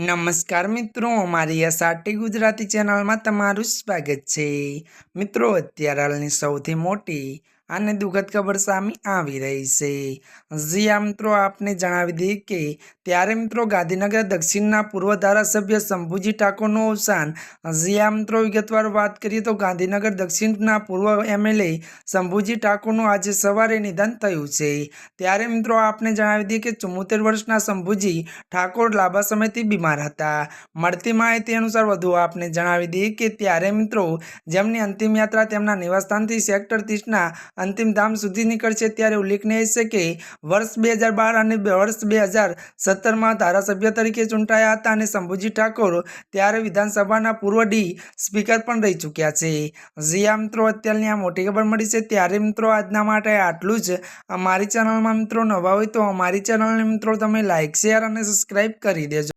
નમસ્કાર મિત્રો અમારી સાટી ગુજરાતી ચેનલમાં તમારું સ્વાગત છે. મિત્રો અત્યારે હાલની સૌથી મોટી અને દુઃખદ ખબર સામે આવી રહી છે. જી મિત્રો, આપને જણાવી દઈએ કે ત્યારે મિત્રો ગાંધીનગર દક્ષિણના પૂર્વ ધારાસભ્ય શંભુજી ઠાકોરનું અવસાન. જી મિત્રો, વિગતવાર વાત કરીએ તો ગાંધીનગર દક્ષિણના પૂર્વ એમએલએ શંભુજી ઠાકોરનું આજે સવારે નિધન થયું છે. ત્યારે મિત્રો, આપને જણાવી દઈએ કે ચુમ્મોતેર વર્ષના શંભુજી ઠાકોર લાંબા સમયથી બીમાર હતા. મળતી માહિતી અનુસાર વધુ આપને જણાવી દઈએ કે ત્યારે મિત્રો, જેમની અંતિમ યાત્રા તેમના નિવાસસ્થાનથી સેક્ટર ત્રીસના અંતિમ ધામ સુધી નીકળશે ત્યારે ઉલ્લેખનીય છે કે વર્ષ બે હજાર બાર અને વર્ષ બે હજાર સત્તરમાં ધારાસભ્ય તરીકે ચૂંટાયા હતા અને શંભુજી ઠાકોર ત્યારે વિધાનસભાના પૂર્વ ડી સ્પીકર પણ રહી ચૂક્યા છે. જ્યાં મિત્રો, અત્યારની આ મોટી ખબર મળી છે. ત્યારે મિત્રો, આજના માટે આટલું જ. અમારી ચેનલમાં મિત્રો નવા હોય તો અમારી ચેનલને મિત્રો તમે લાઇક શેર અને સબસ્ક્રાઈબ કરી દેજો.